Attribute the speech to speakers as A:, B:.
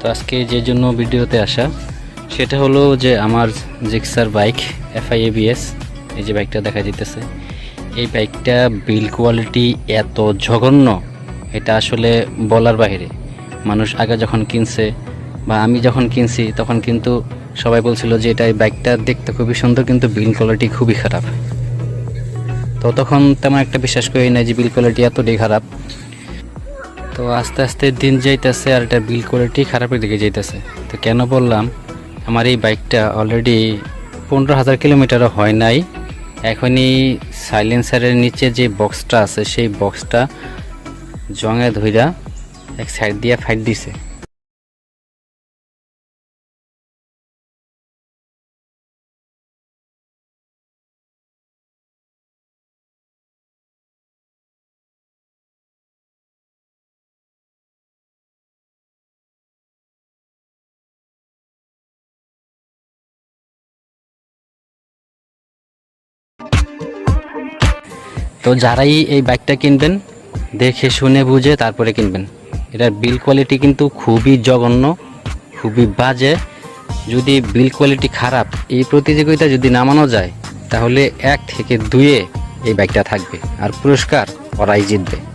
A: তো আজকে যে জন্য ভিডিওতে আসা, সেটা হলো যে আমার জিক্সার বাইক এফআই এবিএস এই যে বাইকটা দেখা যেতেছে এই বাইকটা বিল কোয়ালিটি এত জঘন্য, এটা আসলে বলার বাইরে মানুষ আগে যখন কিনছে বা আমি যখন কিনছি, তখন কিন্তু সবাই বলছিল যে এটা এই বাইকটা দেখতে খুবই সুন্দর, কিন্তু বিল কোয়ালিটি খুবই খারাপ। তো তখন তেমন একটা বিশ্বাস করি না যে বিল কোয়ালিটি এতটাই খারাপ। তো আস্তে আস্তে দিন যাইতেছে আর এটা বিল কোয়ালিটি খারাপের দিকে যাইতেছে। তো কেন বললাম, আমার এই বাইকটা অলরেডি পনেরো হাজার কিলোমিটারও হয় নাই। এখনই সাইলেন্সারের নিচে যে বক্সটা আছে, সেই বক্সটা জঙে ধইরা এক সাইড দিয়ে ফাইট দিছে। তো যারাই এই বাইকটা কিনবেন, দেখে শুনে বুঝে তারপরে কিনবেন। এটার বিল কোয়ালিটি কিন্তু খুবই জঘন্য, খুবই বাজে। যদি বিল কোয়ালিটি খারাপ, এই প্রতিযোগিতা যদি নামানো যায়, তাহলে এক থেকে দুয়ে এই বাইকটা থাকবে। আর পুরস্কার ওরাই জিতবে।